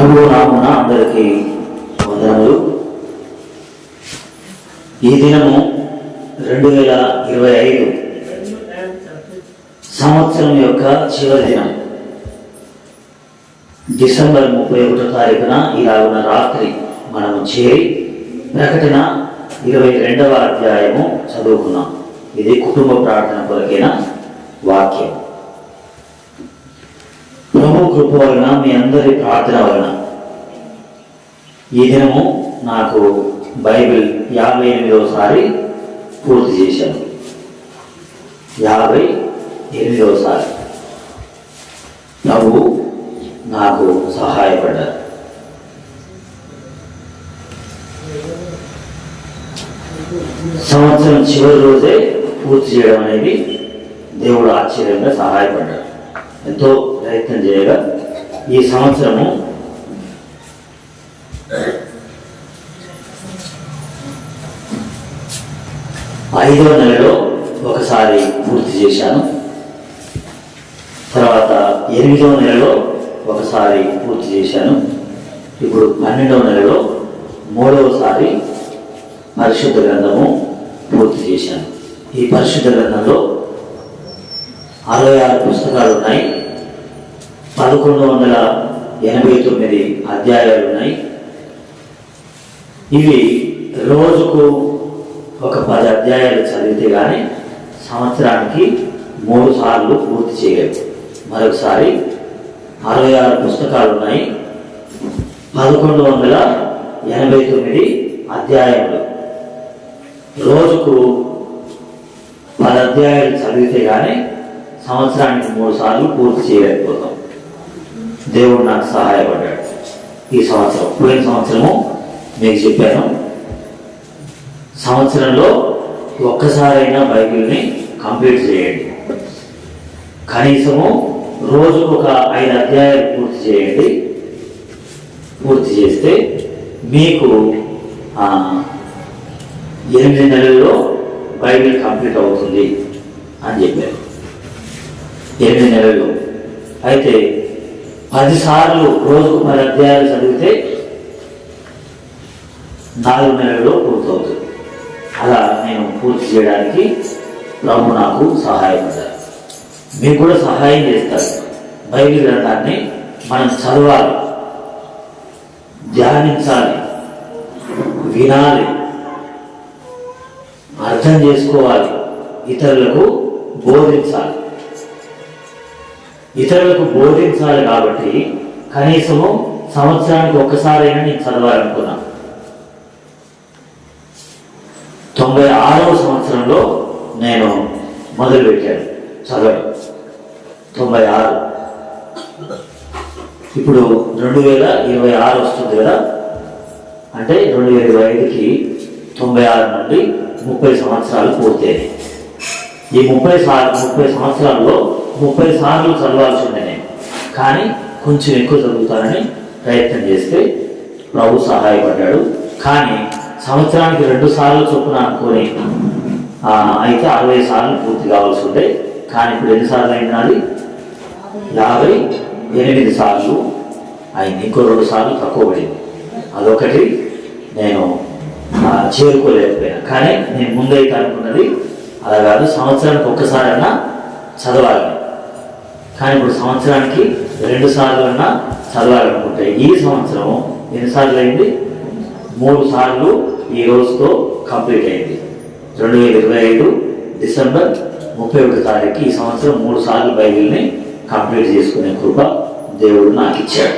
ప్రభు నామున అందరికీ వందనములు ఈ దినము రెండు వేల ఇరవై ఐదు సంవత్సరం యొక్క చివరి దినం. డిసెంబర్ ముప్పై ఒకటో తారీఖున ఇలాగున రాత్రి మనము చేరి ప్రకటన ఇరవై రెండవ అధ్యాయము చదువుకున్నాం. ఇది కుటుంబ ప్రార్థన కొరకైన? వాక్యం ప్రభు కృప వలన మీ అందరి ప్రార్థన వలన. ఈ దినము నాకు బైబిల్ యాభై ఎనిమిదవసారి పూర్తి చేశాను. యాభై ఎనిమిదవసారి ప్రభు నాకు సహాయపడ్డారు. సంవత్సరం చివరి రోజే పూర్తి చేయడం అనేది దేవుడు ఆశ్చర్యంగా సహాయపడ్డాడు. ఎంతో ప్రయత్నం చేయగా ఈ సంవత్సరము ఐదో నెలలో ఒకసారి పూర్తి చేశాను. తర్వాత ఎనిమిదో నెలలో ఒకసారి పూర్తి చేశాను. ఇప్పుడు పన్నెండవ నెలలో మూడవసారి పరిశుద్ధ గ్రంథము పూర్తి చేశాను. ఈ పరిశుద్ధ గ్రంథంలో అరవై ఆరు పుస్తకాలు ఉన్నాయి. పదకొండు వందల ఎనభై తొమ్మిది అధ్యాయాలు ఉన్నాయి. ఇవి రోజుకు ఒక పది అధ్యాయాలు చదివితే కానీ సంవత్సరానికి మూడు సార్లు పూర్తి చేయలేము మరొకసారి అరవై ఆరు పుస్తకాలు ఉన్నాయి. పదకొండు వందల ఎనభై తొమ్మిది అధ్యాయంలో రోజుకు పది అధ్యాయాలు చదివితే కానీ సంవత్సరానికి మూడు సార్లు పూర్తి చేయలేకపోతాం. దేవుడు నాకు సహాయపడ్డాడు. ఈ సంవత్సరం పోయిన సంవత్సరము మీకు చెప్పాను. సంవత్సరంలో ఒక్కసారైనా బైబిల్ని కంప్లీట్ చేయండి. కనీసము రోజు ఒక ఐదు అధ్యాయాలు పూర్తి చేయండి. పూర్తి చేస్తే మీకు ఎనిమిది నెలల్లో బైబిల్ కంప్లీట్ అవుతుంది అని చెప్పారు. ఎనిమిది నెలలు. అయితే పదిసార్లు రోజుకు పది అధ్యాయాలు చదివితే నాలుగు నెలల్లో పూర్తవుతుంది. అలా నేను పూర్తి చేయడానికి ప్రభు నాకు సహాయపడ్డారు మీకు కూడా సహాయం చేస్తారు. బైబిల్ గ్రంథాన్ని మనం చదవాలి. ధ్యానించాలి. వినాలి. అర్థం చేసుకోవాలి. ఇతరులకు బోధించాలి. ఇతరులకు బోధించాలి కాబట్టి కనీసము సంవత్సరానికి ఒక్కసారైనా నేను చదవాలనుకున్నాను తొంభై ఆరవ సంవత్సరంలో నేను మొదలుపెట్టాను చదవడం. తొంభై ఆరు. ఇప్పుడు రెండు వేల ఇరవై ఆరు వస్తుంది కదా? అంటే రెండు వేల ఇరవై ఐదుకి తొంభై ఆరు నుండి ముప్పై సంవత్సరాలు పూర్తయినాయి. ఈ ముప్పై సా ముప్పై సంవత్సరాల్లో ముప్పై సార్లు చదవాల్సి ఉండే కానీ కొంచెం ఎక్కువ చదువుతానని ప్రయత్నం చేస్తే ప్రభు సహాయపడ్డాడు. కానీ సంవత్సరానికి రెండు సార్లు చొప్పున అనుకొని అయితే అరవై సార్లు పూర్తి కావాల్సి ఉండే. కానీ ఇప్పుడు ఎన్నిసార్లు అయింది నాది? యాభై ఎనిమిది సార్లు అయింది. ఇంకో రెండు సార్లు తక్కువ పడింది. అదొకటి నేను చేరుకోలేకపోయాను. కానీ నేను ముందైతే అనుకున్నది అలా కాదు సంవత్సరానికి ఒక్కసారైనా చదవాలి. కానీ ఇప్పుడు సంవత్సరానికి రెండు సార్లు అన్నా చదవాలనుకుంటే ఈ సంవత్సరం ఎన్నిసార్లు అయింది? మూడు సార్లు ఈ రోజుతో కంప్లీట్ అయింది. రెండు వేల ఇరవై ఐదు డిసెంబర్ ముప్పై ఒకటి తారీఖు ఈ సంవత్సరం మూడు సార్లు బైబిల్ని కంప్లీట్ చేసుకునే కృప దేవుడు నాకు ఇచ్చాడు